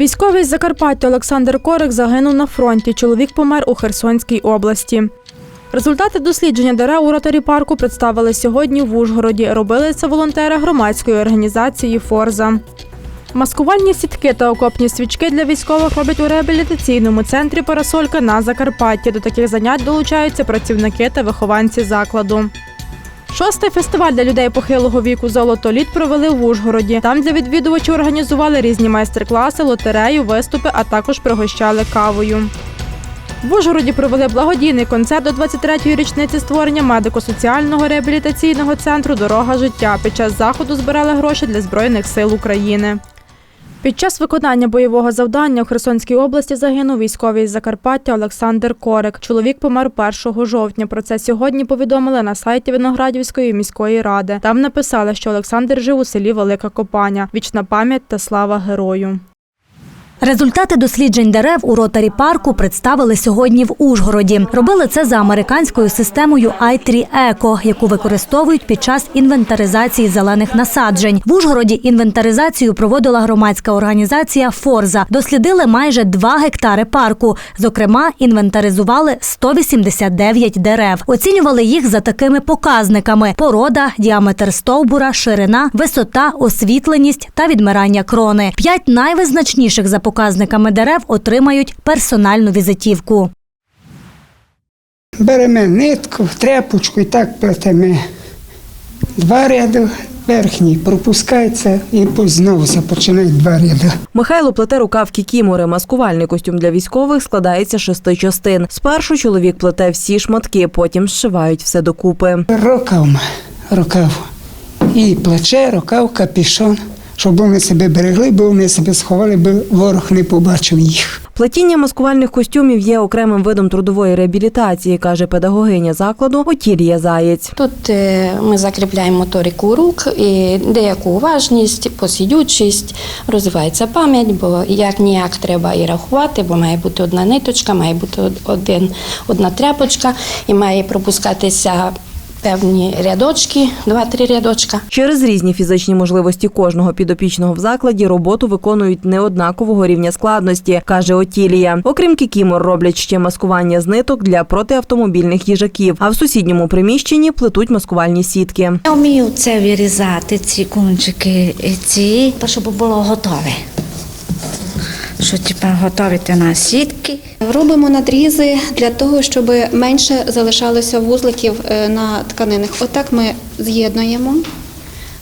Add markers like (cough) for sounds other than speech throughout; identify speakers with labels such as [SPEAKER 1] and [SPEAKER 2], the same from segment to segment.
[SPEAKER 1] Військовий з Закарпаття Олександр Корик загинув на фронті. Чоловік помер у Херсонській області. Результати дослідження дерев у ротарі парку представили сьогодні в Ужгороді. Робили це волонтери громадської організації Форза. Маскувальні сітки та окопні свічки для військових роблять у реабілітаційному центрі Парасолька на Закарпатті. До таких занять долучаються працівники та вихованці закладу. Шостий фестиваль для людей похилого віку Золото літ провели в Ужгороді. Там для відвідувачів організували різні майстер-класи, лотерею, виступи, а також пригощали кавою. В Ужгороді провели благодійний концерт до 23-ї річниці створення медико-соціального реабілітаційного центру Дорога життя. Під час заходу збирали гроші для Збройних сил України. Під час виконання бойового завдання у Херсонській області загинув військовий з Закарпаття Олександр Корик. Чоловік помер 1 жовтня. Про це сьогодні повідомили на сайті Виноградівської міської ради. Там написали, що Олександр жив у селі Велика Копаня. Вічна пам'ять та слава герою.
[SPEAKER 2] Результати досліджень дерев у ротарі парку представили сьогодні в Ужгороді. Робили це за американською системою i3 Eco, яку використовують під час інвентаризації зелених насаджень. В Ужгороді інвентаризацію проводила громадська організація Форза. Дослідили майже 2 гектари парку. Зокрема, інвентаризували 189 дерев. Оцінювали їх за такими показниками: порода, діаметр стовбура, ширина, висота, освітленість та відмирання крони. П'ять найвизначніших за показниками дерев отримають персональну візитівку.
[SPEAKER 3] Беремо нитку, тряпочку і так плетемо. Два ряди верхній пропускається і знову започинають два ряди.
[SPEAKER 4] Михайло плете рукав кікімори. Маскувальний костюм для військових складається з шести частин. Спершу чоловік плете всі шматки, потім зшивають все докупи.
[SPEAKER 3] Рукав, рукав. І плече, рукав, капішон, щоб вони себе берегли, бо вони себе сховали, бо ворог не побачив їх.
[SPEAKER 4] Плетіння маскувальних костюмів є окремим видом трудової реабілітації, каже педагогиня закладу Отілія Заєць.
[SPEAKER 5] Тут е, ми закріпляємо моторику рук і деяку уважність, посидючість, розвивається пам'ять, бо як ніяк треба і рахувати, бо має бути одна ниточка, має бути один, одна тряпочка і має пропускатися певні рядочки, два-три рядочка.
[SPEAKER 4] Через різні фізичні можливості кожного підопічного в закладі роботу виконують неоднакового рівня складності, каже Отілія. Окрім кікімор, роблять ще маскування з ниток для протиавтомобільних їжаків. А в сусідньому приміщенні плетуть маскувальні сітки.
[SPEAKER 6] Я вмію це вирізати, ці кунчики, ці, щоб було готове. Що тепер готовити на сітки.
[SPEAKER 7] Робимо надрізи для того, щоб менше залишалося вузликів е, на тканинах. Отак ми з'єднуємо.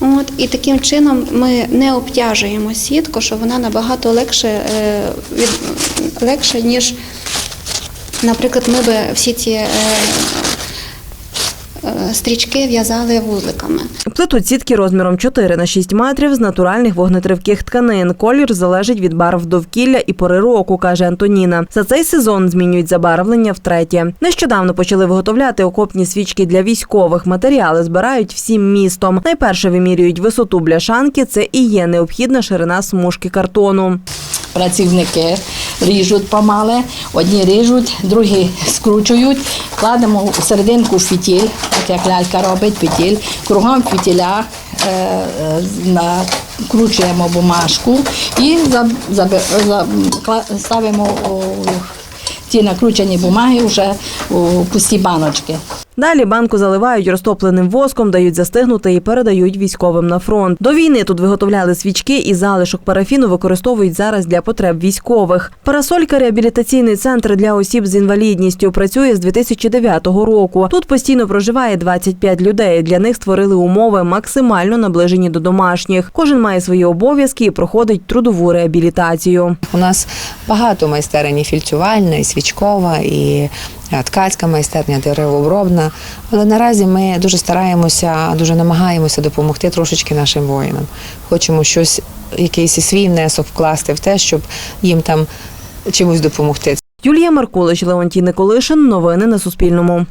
[SPEAKER 7] От, і таким чином ми не обтяжуємо сітку, що вона набагато легше, е, легше ніж, наприклад, ми би всі ці е, стрічки в'язали вузликами.
[SPEAKER 4] Плетуть сітки розміром 4 на 6 метрів з натуральних вогнетривких тканин. Колір залежить від барв довкілля і пори року, каже Антоніна. За цей сезон змінюють забарвлення втретє. Нещодавно почали виготовляти окопні свічки для військових. Матеріали збирають всім містом. Найперше вимірюють висоту бляшанки. Це і є необхідна ширина смужки картону.
[SPEAKER 8] Працівники ріжуть помале, одні ріжуть, другі скручують, кладемо у серединку фітіль, так як лялька робить фітіль, кругом фітіля е, е, накручуємо бумажку і ставимо ті накручені бумаги вже у пусті баночки.
[SPEAKER 4] Далі банку заливають розтопленим воском, дають застигнути і передають військовим на фронт. До війни тут виготовляли свічки і залишок парафіну використовують зараз для потреб військових. Парасолька реабілітаційний центр для осіб з інвалідністю працює з 2009 року. Тут постійно проживає 25 людей. Для них створили умови максимально наближені до домашніх. Кожен має свої обов'язки і проходить трудову реабілітацію.
[SPEAKER 9] У нас багато майстерень і фільцювальна, і свічкова, і ткацька майстерня, деревообробна. Але наразі ми дуже стараємося, дуже намагаємося допомогти трошечки нашим воїнам. Хочемо щось, якийсь свій внесок вкласти в те, щоб їм там чимось допомогти.
[SPEAKER 4] Юлія Маркулич, Леонтій Николишин. Новини на Суспільному.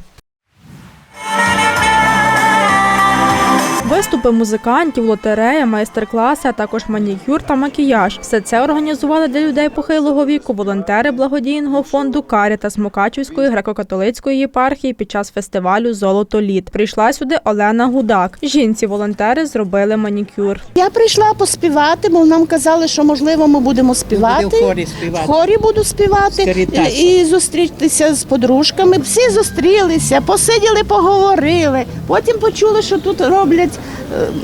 [SPEAKER 1] Виступи музикантів, лотерея, майстер-класи, а також манікюр та макіяж. Все це організували для людей похилого віку волонтери благодійного фонду Карітас Мукачівської греко-католицької єпархії під час фестивалю Золото літ. Прийшла сюди Олена Гудак. Жінці волонтери зробили манікюр.
[SPEAKER 10] Я прийшла поспівати, бо нам казали, що можливо ми будемо співати.
[SPEAKER 11] Буде в хорі співати.
[SPEAKER 10] В хорі буду співати і, і зустрітися з подружками. Всі зустрілися, посиділи, поговорили. Потім почули, що тут роблять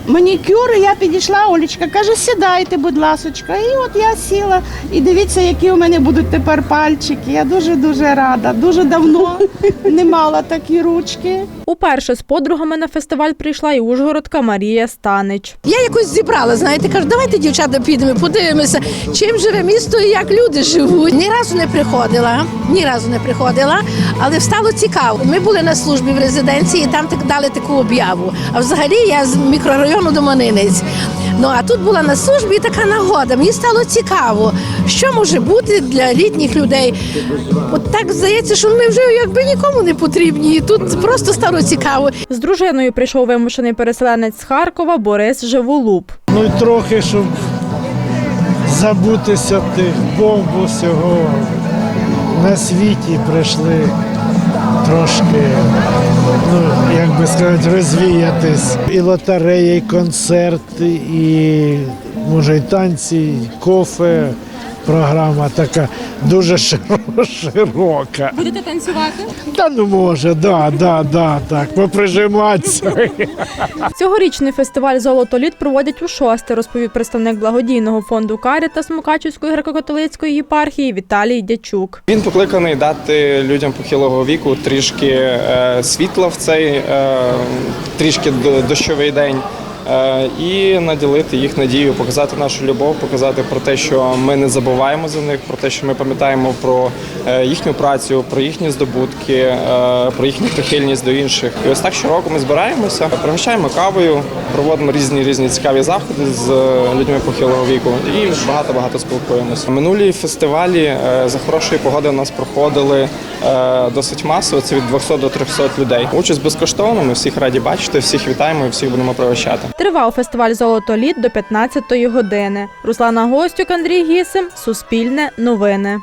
[SPEAKER 10] манікюр. і Я підійшла, Олічка каже, сідайте, будь ласочка. І от я сіла. І дивіться, які у мене будуть тепер пальчики. Я дуже дуже рада. Дуже давно не мала такі ручки.
[SPEAKER 1] Уперше з подругами на фестиваль прийшла і ужгородка Марія Станич.
[SPEAKER 12] Я якось зібрала, знаєте, кажу, давайте, дівчата, підемо, подивимося, чим живе місто і як люди живуть. Ні разу не приходила, ні разу не приходила, але стало цікаво. Ми були на службі в резиденції, і там так дали таку об'яву. А взагалі я з мікрорайону Доманинець. Ну а тут була на службі і така нагода. Мені стало цікаво, що може бути для літніх людей. От так здається, що ми вже якби нікому не потрібні. І тут просто стало цікаво.
[SPEAKER 1] З дружиною прийшов вимушений переселенець з Харкова Борис Живолуб.
[SPEAKER 13] Ну і трохи, щоб забутися тих бомб усього. На світі прийшли трошки, ну, як би сказати, розвіятись. І лотереї, і концерти, і може і танці, і кофе. Програма така дуже широка.
[SPEAKER 1] Будете танцювати?
[SPEAKER 13] Та ну може, да, да, да, так, поприжиматися.
[SPEAKER 1] Цьогорічний фестиваль Золото літ проводять у шосте, розповів представник благодійного фонду Карітас Мукачівської греко-католицької єпархії Віталій Дячук.
[SPEAKER 14] Він покликаний дати людям похилого віку трішки е, світла в цей е, трішки дощовий день. Е, І наділити їх надію, показати нашу любов, показати про те, що ми не забуваємо за них, про те, що ми пам'ятаємо про е, їхню працю, про їхні здобутки, е, про їхню прихильність до інших. І ось так щороку ми збираємося, пригощаємо кавою, проводимо різні різні цікаві заходи з людьми похилого віку і багато багато спілкуємося. Минулі фестивалі за хорошої погоди у нас проходили досить масово. Це від 200 до 300 людей. Участь безкоштовна. Ми всіх раді бачити, всіх вітаємо і всіх будемо пригощати.
[SPEAKER 1] Тривав фестиваль Золото літ до 15-ї години. Руслана Гостюк, Андрій Гісим, Суспільне новини.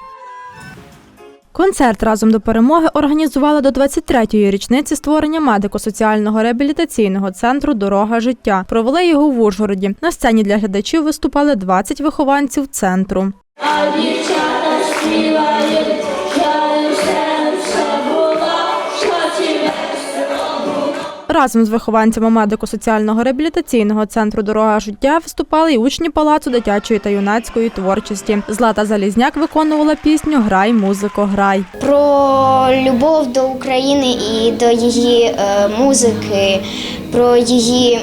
[SPEAKER 1] Концерт разом до перемоги організували до 23-ї річниці створення медико-соціального реабілітаційного центру Дорога життя. Провели його в Ужгороді. На сцені для глядачів виступали 20 вихованців центру. Разом з вихованцями медико-соціального реабілітаційного центру Дорога життя виступали й учні палацу дитячої та юнацької творчості. Злата Залізняк виконувала пісню Грай, музико, грай.
[SPEAKER 15] про любов до України і до її е, музики, про її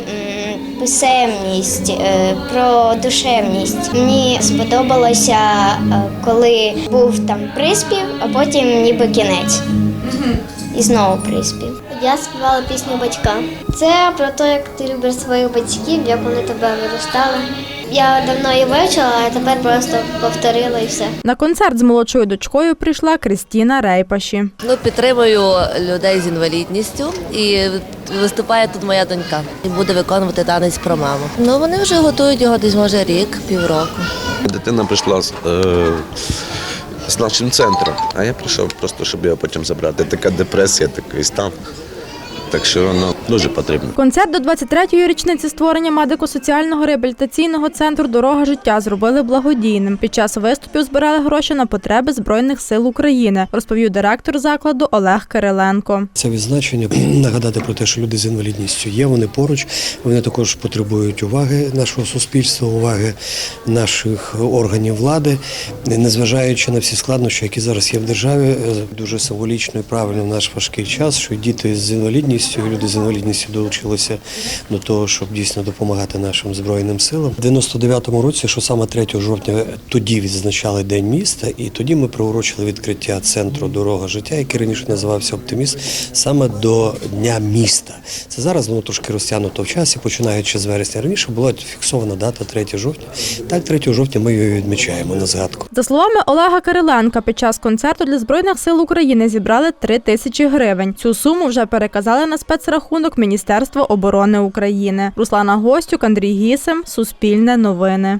[SPEAKER 15] писемність, е, про душевність. Мені сподобалося, е, коли був там приспів, а потім ніби кінець. І знову приспів. Я співала пісню батькам. Це про те, як ти любиш своїх батьків, як вони тебе виростали. Я давно її вивчила, а тепер просто повторила і все.
[SPEAKER 1] На концерт з молодшою дочкою прийшла Кристіна Рейпаші.
[SPEAKER 16] Ну, підтримую людей з інвалідністю і виступає тут моя донька. І буде виконувати танець про маму. Ну вони вже готують його десь може рік, півроку.
[SPEAKER 17] Дитина прийшла з, е, з нашим центром, а я прийшов просто, щоб його потім забрати. Така депресія, такий стан. Так що воно дуже потрібно.
[SPEAKER 1] Концерт до 23-ї річниці створення медико-соціального реабілітаційного центру Дорога життя зробили благодійним. Під час виступів збирали гроші на потреби Збройних сил України, розповів директор закладу Олег Кириленко.
[SPEAKER 18] Це відзначення (clears throat) нагадати про те, що люди з інвалідністю є, вони поруч. Вони також потребують уваги нашого суспільства, уваги наших органів влади, незважаючи на всі складнощі, які зараз є в державі. е, Дуже символічно і правильно в наш важкий час, що діти з інвалідністю, і люди з інвалідністю долучилися до того, щоб дійсно допомагати нашим збройним силам. У 99-му році, що саме 3 жовтня, тоді відзначали День міста, і тоді ми приурочили відкриття центру Дорога життя, який раніше називався Оптиміст, саме до Дня міста. Це зараз воно трошки розтягнуто в часі, починаючи з вересня. Раніше була фіксована дата 3 жовтня. Так, 3 жовтня ми її відмічаємо на згадку.
[SPEAKER 1] За словами Олега Кириленка, під час концерту для Збройних сил України зібрали 3 тисячі гривень. Цю суму вже переказали на на спецрахунок Міністерства оборони України. Руслана Гостюк, Андрій Гісем, Суспільне новини.